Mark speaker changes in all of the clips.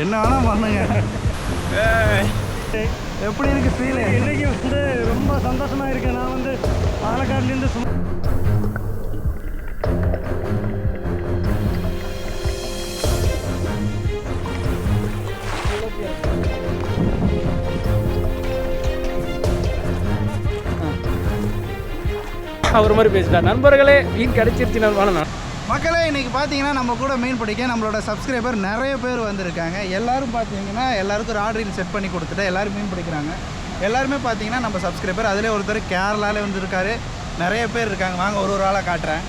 Speaker 1: என்ன வேணா பண்ணுங்க. எப்படி இருக்கு ஃபீல்
Speaker 2: இன்னைக்கு வந்து ரொம்ப சந்தோஷமா இருக்கு நான் வந்து பாலக்காடுலேருந்து சும்மா
Speaker 3: அவர் மாதிரி பேசிட்டார் நண்பர்களே மீன் கிடைச்சிருச்சு நான்
Speaker 1: மக்களே இன்னைக்கு பார்த்தீங்கன்னா நம்ம கூட மீன் பிடிக்க நம்மளோட சப்ஸ்கிரைபர் நிறைய பேர் வந்திருக்காங்க. எல்லாரும் பார்த்தீங்கன்னா எல்லாருக்கும் ஒரு ஆர்டரிங் செட் பண்ணி கொடுத்துட்டு எல்லாரும் மீன் பிடிக்கிறாங்க. எல்லாருமே பார்த்தீங்கன்னா நம்ம சப்ஸ்கிரைபர் அதிலே ஒருத்தர் கேரளாலே வந்திருக்காரு. நிறைய பேர் இருக்காங்க. வாங்க ஒரு ஒரு ஆளாக காட்டுறேன்.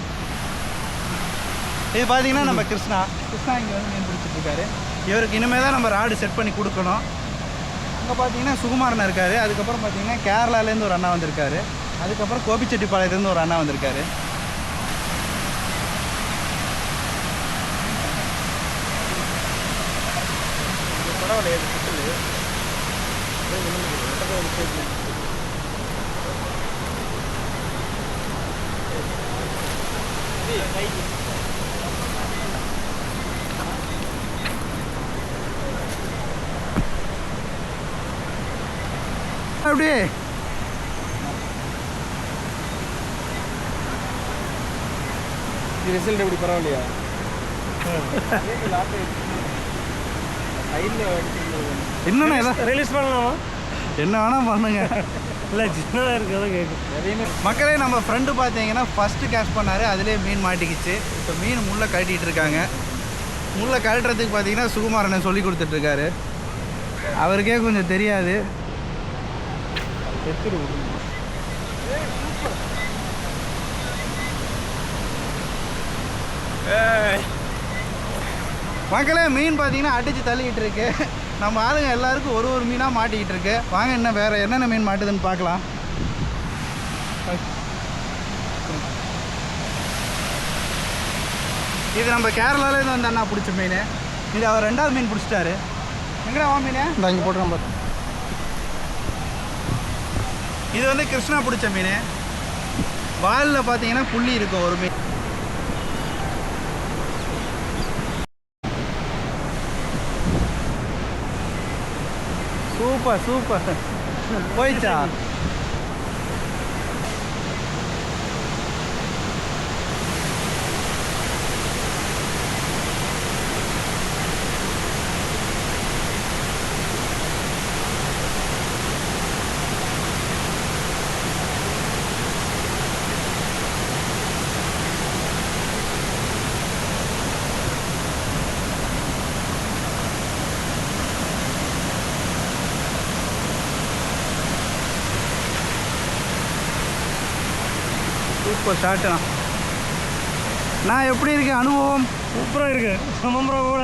Speaker 1: இது பார்த்தீங்கன்னா நம்ம கிருஷ்ணா. கிருஷ்ணா இங்கே வந்து மீன் பிடிச்சிட்ருக்காரு இவருக்கு இனிமேல் தான் நம்ம ராடு செட் பண்ணி கொடுக்கணும். அங்கே பார்த்தீங்கன்னா சுகுமாரன் இருக்கார். அதுக்கப்புறம் பார்த்தீங்கன்னா கேரளாலேருந்து ஒரு அண்ணா வந்திருக்காரு. அதுக்கப்புறம் கோபிச்செட்டிப்பாளையத்துலேருந்து ஒரு அண்ணா வந்திருக்காரு. அப்படியே.
Speaker 3: ரிசல்ட் எப்படி? பரவாயில்லையா?
Speaker 1: இன்னும் ஏதாவது
Speaker 2: ரிலீஸ் பண்ணலாமா?
Speaker 1: என்ன வேணா பண்ணுங்க.
Speaker 2: இல்லை சின்னதாக இருக்குது அதான் கேட்கும்
Speaker 1: மக்களே நம்ம ஃப்ரெண்டு பார்த்தீங்கன்னா ஃபஸ்ட்டு கேஷ் பண்ணார் அதிலே மீன் மாட்டிக்கிச்சு. இப்போ மீன் முள்ளை கழட்டிட்டு இருக்காங்க. முள்ளை கழட்டுறதுக்கு பார்த்தீங்கன்னா சுகுமாரனை சொல்லி கொடுத்துட்ருக்காரு அவருக்கே கொஞ்சம் தெரியாது. மக்களே மீன் பார்த்தீங்கன்னா அடித்து தள்ளிக்கிட்டு இருக்கு. நம்ம ஆளுங்க எல்லாருக்கும் ஒரு ஒரு மீனாக மாட்டிக்கிட்டு இருக்கு. வாங்க என்ன வேறு என்னென்ன மீன் மாட்டுதுன்னு பார்க்கலாம். இது நம்ம கேரளாலேருந்து வந்து அண்ணா பிடிச்ச மீன். இது அவர் ரெண்டாவது மீன் பிடிச்சிட்டாரு. எங்கடா வா மீன்? இந்த இங்கே போட்டு இது வந்து கிருஷ்ணா பிடிச்ச மீன். வாலில் பார்த்தீங்கன்னா புள்ளி இருக்கும் ஒரு மீன். Super super. போயிடுச்சா? சூப்பர் ஷாட்டுண்ணா நான் எப்படி இருக்கேன்? அனுபவம்?
Speaker 2: சூப்பராக இருக்கு. சமம்பரம் கூட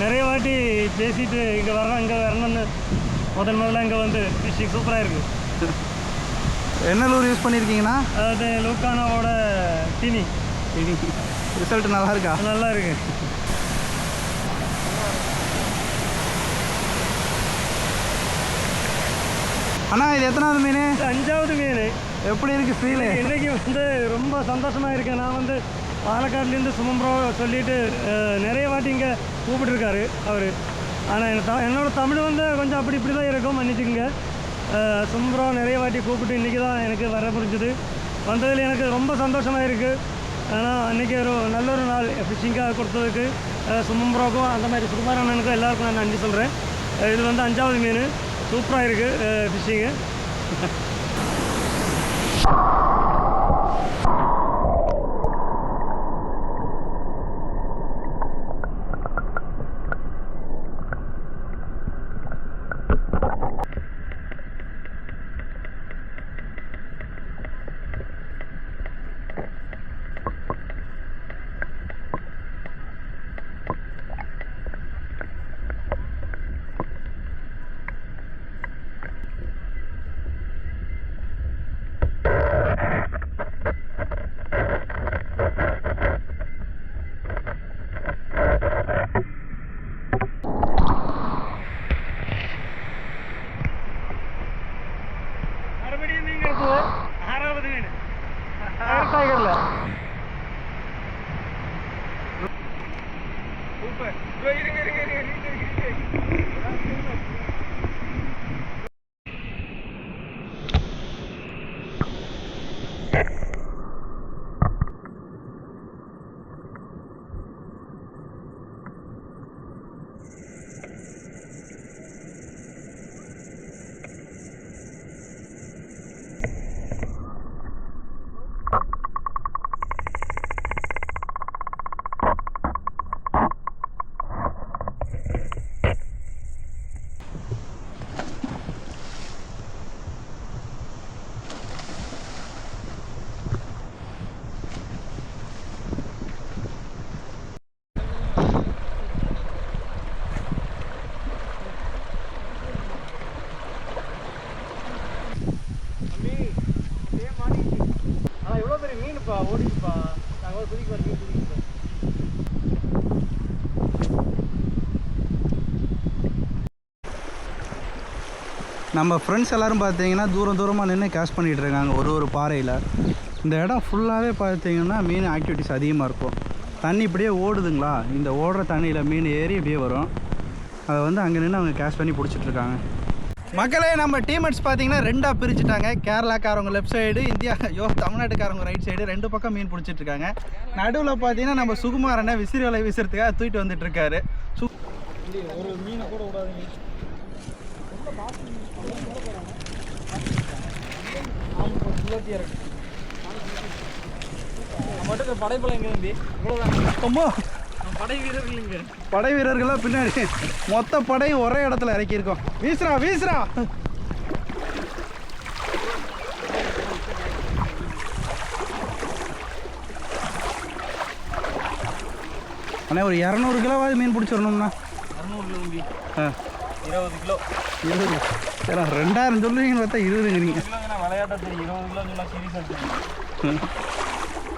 Speaker 2: நிறைய வாட்டி பேசிட்டு இங்கே வரணும் இங்கே வரணும்னு முதல் முதல்ல இங்கே வந்து ஃபிஷிங் சூப்பராக இருக்குது
Speaker 1: என்ன லூர் யூஸ் பண்ணியிருக்கீங்கன்னா
Speaker 2: அதாவது லூக்கானாவோட தீனி.
Speaker 1: ரிசல்ட் நல்லா இருக்கா?
Speaker 2: நல்லா இருக்கு.
Speaker 1: அண்ணா இது எத்தனாவது மீன்?
Speaker 2: அஞ்சாவது மீன்.
Speaker 1: எப்படி இருக்கு ஃபீலு
Speaker 2: இன்னைக்கு வந்து ரொம்ப சந்தோஷமாக இருக்கேன் நான் வந்து பாலக்காடுலேருந்து சுமம்பரோ சொல்லிட்டு நிறைய வாட்டி இங்கே கூப்பிட்டுருக்காரு அவர். ஆனால் எனக்கு த என்னோட தமிழ் வந்து கொஞ்சம் அப்படி இப்படி தான் இருக்கும் மன்னிச்சுக்கோங்க. அஹ், சுமம்பரம் நிறைய வாட்டி கூப்பிட்டு இன்றைக்கி தான் எனக்கு வர புரிஞ்சுது. வந்ததில் எனக்கு ரொம்ப சந்தோஷமாக இருக்குது ஆனால் அன்றைக்கி ஒரு நல்ல ஒரு நாள். ஃபிஷிங்காக கொடுத்ததுக்கு சுமம்பரோக்கும் அந்த மாதிரி சுகுமார் அண்ணனுக்கும் எல்லாருக்கும் நான் நன்றி சொல்கிறேன் இது வந்து அஞ்சாவது மீன். சூப்பராக இருக்குது ஃபிஷ்ஷிங்கு
Speaker 3: ஓடிப்பா நாங்கள் ஒரு வரைக்கும் குதிக்கு
Speaker 1: நம்ம ஃப்ரெண்ட்ஸ் எல்லோரும் பார்த்தீங்கன்னா தூரம் தூரமாக நின்று கேஷ் பண்ணிகிட்டு இருக்காங்க ஒரு ஒரு பாறையில். இந்த இடம் ஃபுல்லாகவே பார்த்தீங்கன்னா மீன் ஆக்டிவிட்டிஸ் அதிகமாக இருக்கும். தண்ணி இப்படியே ஓடுதுங்களா? இந்த ஓடுற தண்ணியில் மீன் ஏறி இப்படியே வரும். அதை வந்து அங்கே நின்று அவங்க கேஷ் பண்ணி பிடிச்சிட்ருக்காங்க மக்களே நம்ம டீமெட்ஸ் பார்த்தீங்கன்னா ரெண்டாக பிரிச்சுட்டாங்க. கேரளாக்காரவங்க லெஃப்ட் சைடு இந்தியா ஐயோ தமிழ்நாட்டுக்காரவங்க ரைட் சைடு ரெண்டு பக்கம் மீன் பிடிச்சிட்டு இருக்காங்க நடுவில் பார்த்தீங்கன்னா நம்ம சுகுமாரனை விசிறி வலை வீசுறதுக்காக தூக்கிட்டு வந்துட்டு இருக்காரு சு
Speaker 3: ஒரு மீனை கூட விடாதீங்க மட்டும் படைப்பலம் எங்க இருந்து இவ்வளோதான் படை வீரர்கள் இங்க
Speaker 1: படை வீரர்கள்லாம் பின்னாடி மொத்த படையும் ஒரே இடத்துல இறக்கியிருக்கோம். வீசுறா வீசுறா. அண்ணா ஒரு இரநூறு கிலோவாவது மீன் பிடிச்சிடணும்ண்ணா ஆ.
Speaker 3: இருபது கிலோ.
Speaker 1: இருபது. ஏன்னா ரெண்டாயிரம் சொல்லுவீங்கன்னு பார்த்தா இருபதுங்கிறீங்க
Speaker 3: விளையாட்டா தெரியும் இருபது கிலோ சீரியஸாக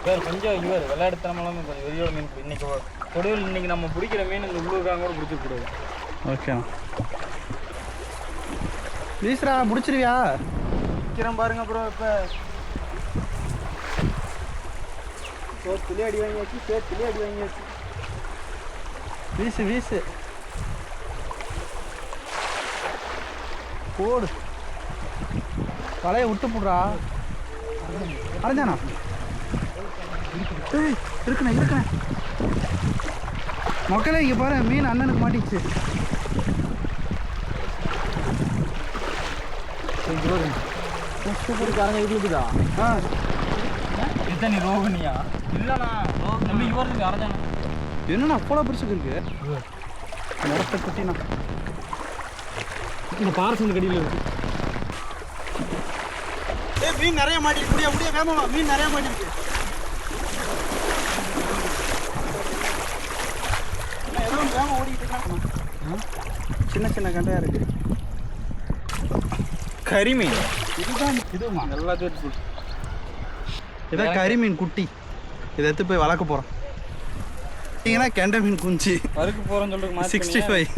Speaker 3: வேறு கொஞ்சம் இவர் விளையாடுத்தனமெல்லாம் கொஞ்சம் வெறியோட மீன் இன்னைக்கு கொடுவில் இன்னைக்கு நம்ம பிடிக்கிற மீன் இந்த உள்ளூர்காங்க கூட பிடிச்சிக்கூடாது
Speaker 1: ஓகேண்ணா வீசுறா பிடிச்சிருவியா
Speaker 3: விற்கிறேன் பாருங்க ப்ரோ இப்போ. சோத்துலேயே அடி வாங்கியாச்சு சேத்துலேயே அடி வாங்கியாச்சு.
Speaker 1: வீசு வீசு. போடு. வலையை விட்டு போடுறா. அரைஞ்சானா ஏய் இருக்குண்ணே இருக்குண்ணே. மக்களே இங்கே பாரு மீன் அண்ணனுக்கு மாட்டிச்சு
Speaker 3: சூப்பர் காரங்க இருக்குதா
Speaker 1: ஆ.
Speaker 3: இதுதான் நீ ரோகிணியா? இல்லைண்ணா நம்ம இவருக்கு அரைஞ்சானா
Speaker 1: என்னண்ணா அவ்வளோ பெருசுக்கு இருக்கு முடத்தை குட்டிண்ணா
Speaker 3: இந்த பாரசந்து கடியில் இருக்கு.
Speaker 1: ஏய் மீன் நிறைய மாட்டிருக்கு. முடிய முடிய வேகமா மீன் நிறைய மாட்டிருக்கு. சின்ன சின்ன கண்டையா இருக்கு.
Speaker 3: கரிமீன்
Speaker 1: இதுதான் இதுமா?
Speaker 3: எல்லாத்தையும்
Speaker 1: இதான் கரிமீன் குட்டி. இதை எடுத்து போய் வளர்க்க போகிறோம் பார்த்தீங்கன்னா கெண்டை மீன் குஞ்சு.
Speaker 3: வறுக்கு போகிறோன்னு சொல்லிட்டு
Speaker 1: சிக்ஸ்டி ஃபைவ்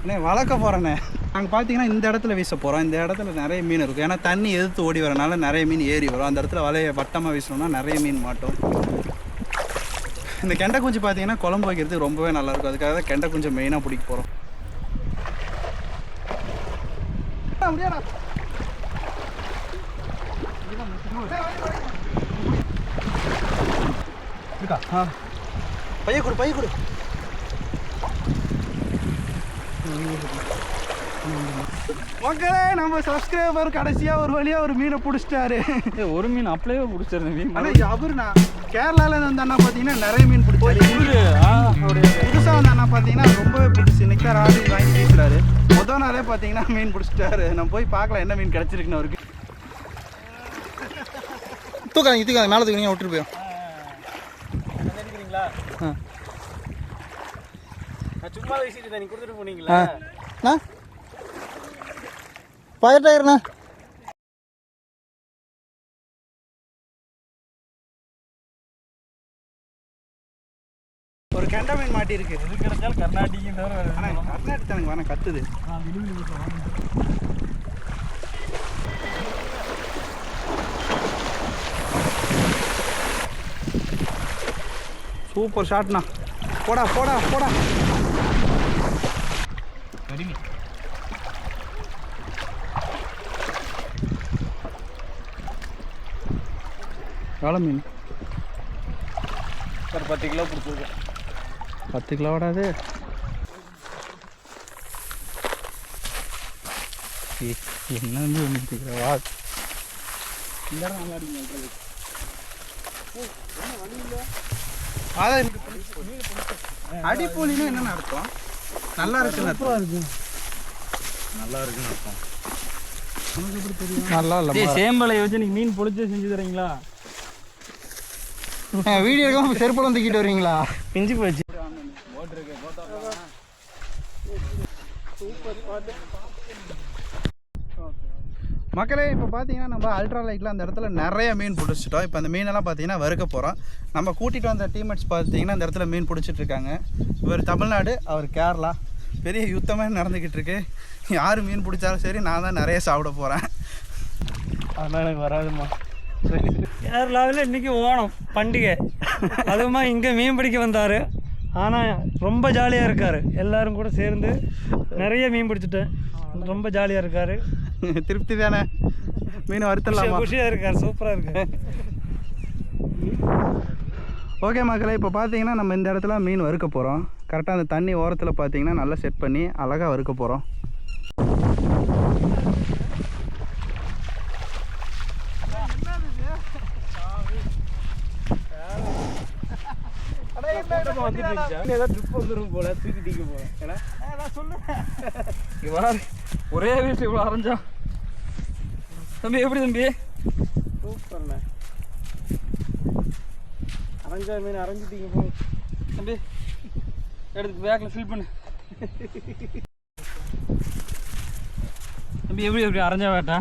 Speaker 1: அண்ணே வளர்க்க போகிறேண்ணே நாங்கள் பார்த்தீங்கன்னா இந்த இடத்துல வீச போகிறோம் இந்த இடத்துல நிறைய மீன் இருக்கும். ஏன்னா தண்ணி எதிர்த்து ஓடி வரனால நிறைய மீன் ஏறி வரும். அந்த இடத்துல வலையை வட்டமாக வீசணும்னா நிறைய மீன் மாட்டோம். இந்த கெண்டை குஞ்சு பார்த்தீங்கன்னா குழம்பு வைக்கிறதுக்கு ரொம்பவே நல்லா இருக்கும். அதுக்காக தான் கெண்டை குஞ்சு மெயினாக பிடிக்க போகிறோம் இருக்கா? ஆ. பைய கொடு பைய கொடு. மக்களே நம்ம சப்ஸ்கிரைபர் கடைசியா ஒரு வழியா ஒரு மீனை பிடிச்சிட்டாரு.
Speaker 3: ஒரு மீன் அப்படியே பிடிச்சிருந்தேன் மீன்.
Speaker 1: ஆனா இது அவருண்ணா கேரளால இருந்து அண்ணா பாத்தீங்கன்னா நிறைய மீன் பிடிச்சாரு. புதுசா வந்த அண்ணா பாத்தீங்கன்னா ரொம்பவே இன்னைக்கு தான் ஆடி வாங்கி வீசுறாரு. முதல் நாளே பாத்தீங்கன்னா மீன் பிடிச்சிட்டாரு. நம்ம போய் பார்க்கலாம் என்ன மீன் கிடைச்சிருக்குன்னு அவருக்கு. தூக்காங்க தூக்காங்க மேலே தூக்கிங்க விட்டுட்டு போயிடும்
Speaker 3: சும்மா வீசிட்டு நீ கொடுத்துட்டு போனீங்களா?
Speaker 1: அண்ணா. ஃபயர் டயர்ண்ணா ஒரு கெண்டை மீன் மாட்டி இருக்கு
Speaker 3: எது கிடைச்சாலும் கர்நாடிக்கு தவிர
Speaker 1: கர்நாடகா எனக்கு வேணாம். கத்துது சூப்பர் ஷாட்ண்ணா. போடா போடா போடா. எவ்வளோ மீன்.
Speaker 3: ஒரு பத்து கிலோ பிடிச்சிருக்கேன்
Speaker 1: பத்து கிலோவாடா அது ஏய், என்ன மீன் வா.
Speaker 3: இந்த நல்லா அடிங்க
Speaker 1: அதான் அடிப்பொலின்னா என்னென்ன அர்த்தம்? நல்லா இருக்குன்னு அர்த்தம்.
Speaker 3: இருக்கு நல்லா இருக்குன்னு அர்த்தம்.
Speaker 1: நல்லா இல்லை
Speaker 3: சேம்பலை வச்சு நீங்க மீன் பொழிச்சு செஞ்சு தரீங்களா?
Speaker 1: வீடியோ எடுக்காம செருப்படம் தூக்கிட்டு வருவீங்களா?
Speaker 3: பிஞ்சு போச்சு.
Speaker 1: மக்களே இப்போ பார்த்தீங்கன்னா நம்ம அல்ட்ரா லைட்டில் அந்த இடத்துல நிறைய மீன் பிடிச்சிட்டோம். இப்போ அந்த மீனெல்லாம் பார்த்தீங்கன்னா வறுக்க போகிறோம் நம்ம கூட்டிகிட்டு வந்த டீம்மேட்ஸ் பார்த்தீங்கன்னா அந்த இடத்துல மீன் பிடிச்சிட்டு இருக்காங்க. இவர் தமிழ்நாடு அவர் கேரளா. பெரிய யுத்தமே நடந்துக்கிட்டு இருக்கு. யார் மீன் பிடிச்சாலும் சரி நான் தான் நிறைய சாப்பிட போகிறேன்
Speaker 3: அதெல்லாம் எனக்கு வராதுமா
Speaker 2: கேரளாவில் இன்றைக்கி ஓணம் பண்டிகை. அதுவுமா இங்கே மீன் பிடிக்க வந்தார். ஆனால் ரொம்ப ஜாலியாக இருக்கார். எல்லாரும் கூட சேர்ந்து நிறைய மீன் பிடிச்சிட்டேன் ரொம்ப ஜாலியாக இருக்கார்.
Speaker 1: திருப்தி தானே மீன் வறுத்துடலாமா?
Speaker 2: குஷியாக இருக்கார். சூப்பராக இருக்கார்.
Speaker 1: ஓகே மக்களே இப்போ பார்த்தீங்கன்னா நம்ம இந்த இடத்துல மீன் வறுக்க போகிறோம் கரெக்டாக அந்த தண்ணி ஓரத்தில் பார்த்தீங்கன்னா நல்லா செட் பண்ணி அழகாக வறுக்க போகிறோம்
Speaker 3: ஏதாவது ட்ரிப் வந்துடும் போல தூக்கிட்டிங்க போல ஏன்னா இங்க பாரு, ஒரே வீட்டில் இவ்வளோ அரைஞ்சா. தம்பி எப்படி தம்பி? சூப்பர்ண்ணே அரைஞ்சா மீன் அரைஞ்சிட்டீங்க போ. தம்பி எடுத்து பேக்கில் ஃபில் பண்ணு. தம்பி எப்படி எப்படி அரைஞ்சா வேட்டா?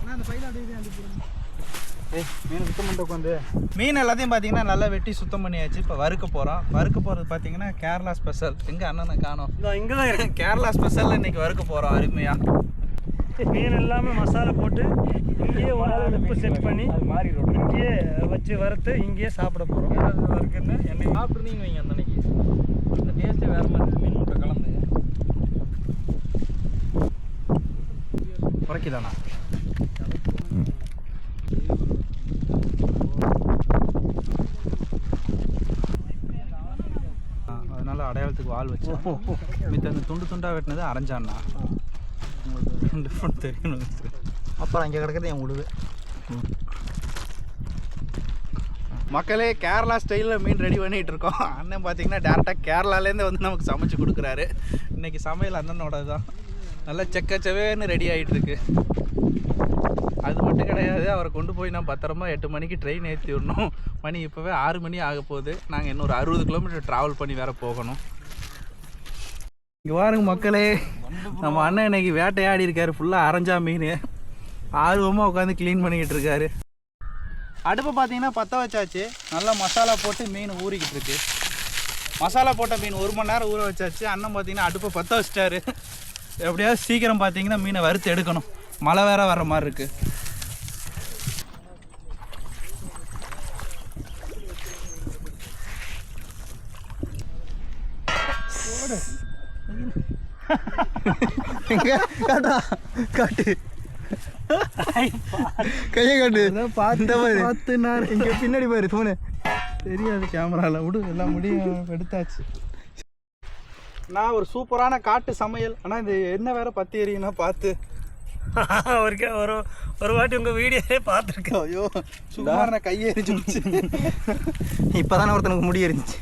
Speaker 3: ஏய் மீன் சுத்தம் பண்ணிட்டு உட்காந்து
Speaker 1: மீன் எல்லாத்தையும் பார்த்தீங்கன்னா நல்லா வெட்டி சுத்தம் பண்ணியாச்சு. இப்போ வறுக்க போகிறோம் வறுக்க போகிறது பார்த்தீங்கன்னா கேரளா ஸ்பெஷல் எங்கே அண்ணனை காணோம்.
Speaker 2: இங்கே தான்
Speaker 1: கேரளா ஸ்பெஷல் இன்னைக்கு வறுக்க போகிறோம் அருமையாக
Speaker 2: மீன் எல்லாமே மசாலா போட்டு இங்கேயே உப்பு செட் பண்ணி
Speaker 3: அது மாறிடும்
Speaker 2: இங்கேயே வச்சு வறுத்து இங்கேயே சாப்பிட போகிறோம்
Speaker 3: இருக்குன்னு என்னை சாப்பிட்ருந்தீங்க வைங்க அந்த அன்னைக்கு. அந்த டேஸ்ட்டே வேறு மாதிரி மீன் முட்டை கலந்து.
Speaker 1: குறைக்குதாண்ணா ஆ, அதனால அடையாளத்துக்கு வால் வச்சேன் மித்த அந்த துண்டு துண்டாக வெட்டினது அரைஞ்சாண்ணா உங்களுக்கு டிஃப்ரெண்ட் தெரியணும்
Speaker 4: அப்புறம் அங்கே கிடக்கிறது என் உழுவு.
Speaker 1: மக்களே கேரளா ஸ்டைலில் மீன் ரெடி பண்ணிகிட்டு இருக்கோம். அண்ணன் பார்த்தீங்கன்னா டேரெக்டாக கேரளாலேருந்து வந்து நமக்கு சமைச்சு கொடுக்குறாரு. இன்னைக்கு சமையல் அண்ணனோட தான் நல்லா செக்கச்சவேன்னு ரெடி ஆகிட்டு இருக்கு. அது மட்டும் கிடையாது அவரை கொண்டு போய் நான் பத்திரமா எட்டு மணிக்கு ட்ரெயின் ஏற்றி விடணும் மணி இப்போவே ஆறு மணி ஆக போகுது. நாங்கள் இன்னொரு அறுபது கிலோமீட்டர் ட்ராவல் பண்ணி வேற போகணும். இங்கே பாருங்க மக்களே. நம்ம அண்ணன் இன்னைக்கு வேட்டையாடி இருக்காரு. ஃபுல்லாக அரைஞ்சா மீன். ஆர்வமாக உட்காந்து க்ளீன் பண்ணிக்கிட்டு இருக்காரு. அடுப்பு பார்த்தீங்கன்னா பற்ற வச்சாச்சு. நல்லா மசாலா போட்டு மீன் ஊறிக்கிட்டு இருக்கு. மசாலா போட்ட மீன் ஒரு மணி நேரம் ஊற வச்சாச்சு. அண்ணன் பார்த்தீங்கன்னா அடுப்பை பற்ற வச்சிட்டாரு. எப்படியாவது சீக்கிரம் பார்த்தீங்கன்னா மீனை வறுத்து எடுக்கணும். மழை வேற வர மாதிரி இருக்குது
Speaker 4: எங்க காட்டா காட்டு. கையை காட்டு. இந்த பாரு
Speaker 1: பார்த்து நான்
Speaker 4: இங்க பின்னாடி பாரு தூணு
Speaker 1: தெரியாது கேமராவில் விடு எல்லாம் முடியும். எடுத்தாச்சு. நான் ஒரு சூப்பரான காட்டு சமையல். ஆனால் இது என்ன வேற பத்தி எரியுன்னா பார்த்து.
Speaker 2: ஒரு ஒரு ஒரு வாட்டி உங்கள் வீடியோவே பார்த்துருக்கேன்.
Speaker 1: ஐயோ சுமார் நான் கையை எரிச்சு
Speaker 4: இப்பதானே ஒருத்தனுக்கு முடி இருந்துச்சு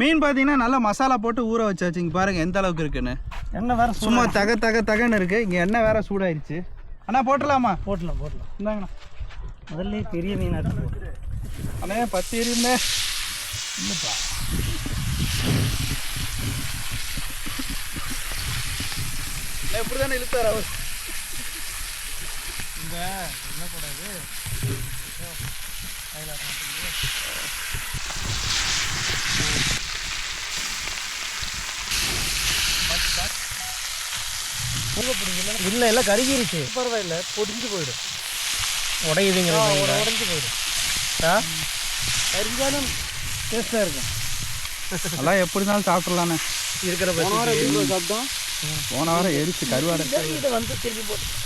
Speaker 1: மீன் பார்த்தீங்கன்னா நல்லா மசாலா போட்டு ஊற வச்சாச்சு. இங்கே பாருங்க எந்த அளவுக்கு இருக்குன்னு.
Speaker 2: என்ன வேற
Speaker 1: சும்மா தக தக தகன்னு இருக்கு. இங்கே எண்ணெய் வேற சூடாயிருச்சு அண்ணா போட்டலாமா
Speaker 2: போட்டலாம் போட்டலாம்
Speaker 1: இந்தாங்கண்ணா.
Speaker 2: முதல்ல பெரிய மீனாக இருக்கு.
Speaker 1: அண்ணே பத்து எரியுமே எப்படி தானே இழுத்தார் அவர்?
Speaker 4: இல்லை எல்லாம் கருகிருச்சு.
Speaker 2: பரவாயில்ல பொடிஞ்சு போயிடும். உடையுதுங்கிறது உடஞ்சி போயிடும். கரிஞ்சாலும் டேஸ்ட்டாக இருக்கும்.
Speaker 1: அதெல்லாம் எப்படி இருந்தாலும் சாப்பிட்றலாண்ணே
Speaker 4: இருக்கிற
Speaker 3: சாப்பிட்டோம்?
Speaker 1: போன வாரம் எரிச்சு கருவாடை.
Speaker 2: இதை வந்து திருப்பி போட்டு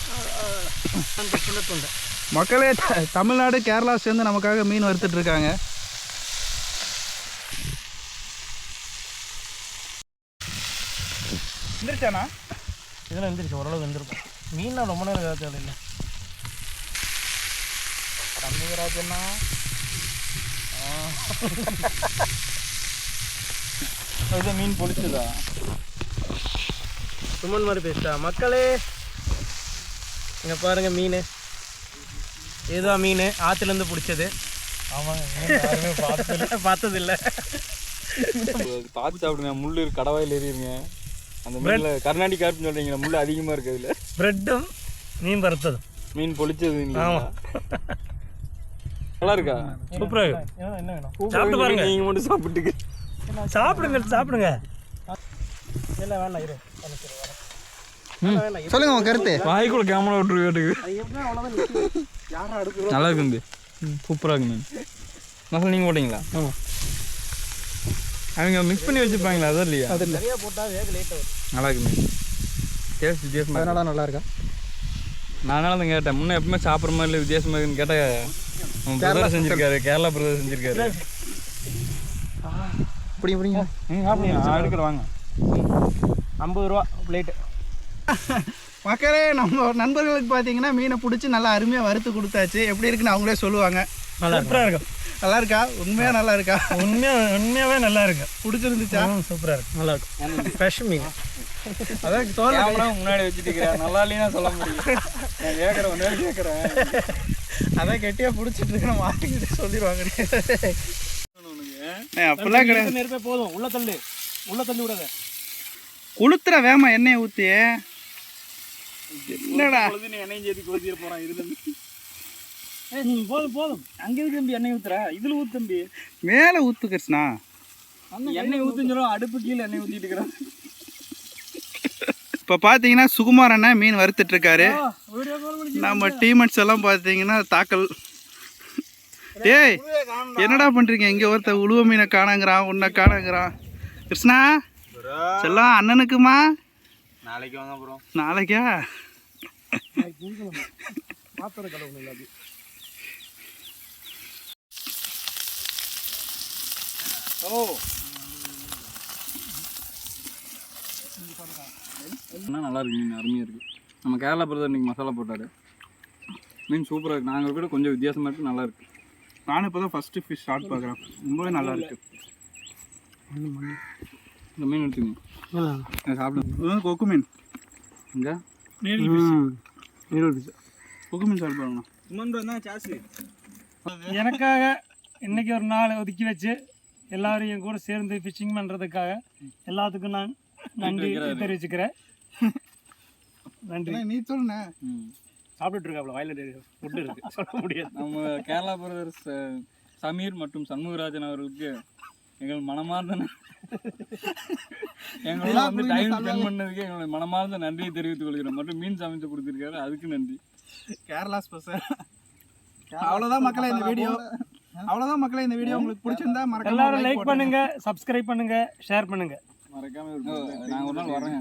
Speaker 1: மக்களே தமிழ்நாடு கேரளா சேர்ந்து நமக்காக மீன் வறுத்துட்டு இருக்காங்க. எந்திரிச்சானா?
Speaker 2: இதெல்லாம் வெந்திருச்சு ஓரளவு வெந்திருக்கும் மீன்னா ரொம்ப நேரம் வேக தேவையில்லை
Speaker 1: தம்பிராஜண்ணா.
Speaker 3: அது மீன் பொழிச்சதா
Speaker 2: சுமன் மாதிரி பேசிட்டா மக்களே. இங்கே பாருங்க மீன். இதுதான் மீன். ஆற்றுலேருந்து பிடிச்சது.
Speaker 3: ஆமாங்க
Speaker 2: பார்த்ததில்ல.
Speaker 3: பார்த்து சாப்பிடுங்க. முள்ளு கடவாயில் எறியுங்க அந்த மீனில் கர்நாடி கார்ப்புன்னு சொல்கிறீங்களா முள் அதிகமாக இருக்குது அதில்.
Speaker 2: ப்ரெட்டும் மீன் வறுத்ததும்.
Speaker 3: மீன் பொளிச்சது
Speaker 2: ஆமா.
Speaker 3: நல்லா இருக்கா?
Speaker 2: சூப்பராக இருக்கு.
Speaker 1: என்ன வேணும்?
Speaker 2: சாப்பிட்டு பாருங்க.
Speaker 3: நீங்கள் மட்டும் சாப்பிட்டுக்கு.
Speaker 2: சாப்பிடுங்க சாப்பிடுங்க.
Speaker 1: இல்லை வேண்டாம் இரு.
Speaker 4: சொல்லுங்க உங்க கருத்து.
Speaker 3: வாய்க்குள்ள கேமரா விட்டுரு
Speaker 1: அடுக்கிறோம்
Speaker 3: நல்லா இருக்கு தம்பி. சூப்பராக இருக்கு மீன். மசாலா நீங்கள் போட்டிங்களா? ஆமாம் அவங்க மிக்ஸ் பண்ணி வச்சுருப்பாங்களா? அதான் இல்லையா?
Speaker 4: அது இல்ல.
Speaker 1: நிறைய போட்டால் வேக லேட் ஆகும்
Speaker 3: நல்லா இருக்கு. மீன் டேஸ்ட் வித்தியாசமாக
Speaker 4: அதனால நல்லா இருக்கா?
Speaker 3: நான் அதனால தான் கேட்டேன். முன்ன எப்பவுமே சாப்பிட்ற மாதிரி இல்லை வித்தியாசமாக இருக்குன்னு கேட்டால் பிரதர் செஞ்சிருக்காரு கேரளா பிரதர் செஞ்சிருக்காரு.
Speaker 4: இப்படி இப்படிங்க
Speaker 3: சாப்பிடுங்க. எடுக்கிற வாங்க.
Speaker 1: ஐம்பது ரூபா பிளேட்டு மக்களே நம்ம நண்பர்களுக்கு பார்த்தீங்கன்னா மீனை பிடிச்சி நல்லா அருமையாக வறுத்து கொடுத்தாச்சு. எப்படி இருக்குன்னு அவங்களே சொல்லுவாங்க.
Speaker 2: சூப்பராக இருக்கும்.
Speaker 1: நல்லா இருக்கா உண்மையாக நல்லா இருக்கா
Speaker 2: உண்மையாக உண்மையாகவே நல்லா இருக்கு
Speaker 1: பிடிச்சிருந்துச்சா
Speaker 2: சூப்பராக இருக்கு. நல்லா இருக்கும் ஃப்ரெஷ் மீன்.
Speaker 1: அதான் தோல்
Speaker 3: முன்னாடி வச்சுட்டு இருக்கிறேன் நல்லா இல்லைன்னா சொல்ல முடியும். நான் கேட்குறேன் ஒன்றே கேட்குறேன்
Speaker 1: அதான் கெட்டியாக பிடிச்சிட்டு இருக்கு நம்ம ஆட்டிக்கிட்டு சொல்லிடுவாங்க. அப்படிலாம் கிடையாது.
Speaker 2: நெருப்பே போதும். உள்ள தள்ளு. உள்ள தள்ளி விடாத.
Speaker 1: கொளுத்துற வேமா எண்ணெயை ஊற்றி என்னடா?
Speaker 3: எண்ணெயும் சேர்த்து கொதிர போகிறான் இதுல
Speaker 2: போதும் போதும்.
Speaker 3: அங்கே இருக்கு தம்பி எண்ணெய் ஊத்துற. இதில் ஊத்து தம்பி.
Speaker 1: மேலே ஊத்து கிருஷ்ணா
Speaker 3: எண்ணெய் ஊத்துன்னு சொல்லுவோம் அடுப்பு கீழே எண்ணெய் ஊற்றிட்டு இருக்கிறான்.
Speaker 1: இப்போ பார்த்தீங்கன்னா சுகுமார் அண்ணன் மீன் வறுத்துட்டு இருக்காரு நம்ம டீமேட்ஸ் எல்லாம் பார்த்தீங்கன்னா தாக்கல். டேய் என்னடா பண்றீங்க? இங்க ஒருத்த உழுவ மீனை காணாங்கிறான் உன்னை காணாங்கிறான். கிருஷ்ணா செல்லம் அண்ணனுக்குமா?
Speaker 3: நாளைக்கு வாங்க ப்ரோ.
Speaker 1: நாளைக்கா?
Speaker 3: என்ன நல்லா இருக்கு மீன். அருமையாக இருக்கு. நம்ம கேரளா பிரதர் இன்னைக்கு மசாலா போட்டாரு. மீன் சூப்பராக இருக்கு. நாங்கள் கூட கொஞ்சம் வித்தியாசமாக இருக்கு. நல்லா இருக்கு.
Speaker 1: நானும் இப்போ தான் ஃபஸ்ட்டு ஃபிஷ் ஸ்டார்ட் பார்க்குறேன். ரொம்பவே நல்லா இருக்கு.
Speaker 3: இந்த மீன் எடுத்துக்கோங்க. சாப்பிடுங்க
Speaker 1: கொக்கு மீன்.
Speaker 3: இங்கே
Speaker 1: கொக்கு மீன் சாப்பிட்டு பாருங்கண்ணா
Speaker 2: எனக்காக இன்னைக்கு ஒரு நாள் ஒதுக்கி வச்சு எல்லாரும் என் கூட சேர்ந்து ஃபிஷிங் பண்ணுறதுக்காக எல்லாத்துக்கும் நான் நன்றி தெரிவிச்சுக்கிறேன். நன்றி.
Speaker 1: நீ சொல்லுண்ணே.
Speaker 2: சாப்பிட்டுட்டு இருக்காப்ல வயலட் ஃபுட்டு இருக்கு. சொல்ல முடியாது.
Speaker 3: நம்ம கேரளா பிரதர் ச- சமீர் மற்றும் சண்முகராஜன் அவர்களுக்கு எங்கள் மனமார்ந்த எங்களோட வந்து டைம் ஸ்பெண்ட் பண்ணதுக்கு எங்களுடைய மனமார்ந்த நன்றியை தெரிவித்துக் கொள்கிறோம். மற்றும் மீன் சமைத்து கொடுத்துருக்காரு அதுக்கு நன்றி.
Speaker 1: கேரளா ஸ்பெஷல் அவ்வளோதான் மக்களே இந்த வீடியோ அவ்வளோதான் மக்களே இந்த வீடியோ உங்களுக்கு பிடிச்சிருந்தா மறக்காம
Speaker 2: எல்லாரும் லைக் பண்ணுங்க சப்ஸ்கிரைப் பண்ணுங்க ஷேர் பண்ணுங்க.
Speaker 3: மறக்காம நாங்கள் ஒரு நாள் வரோங்க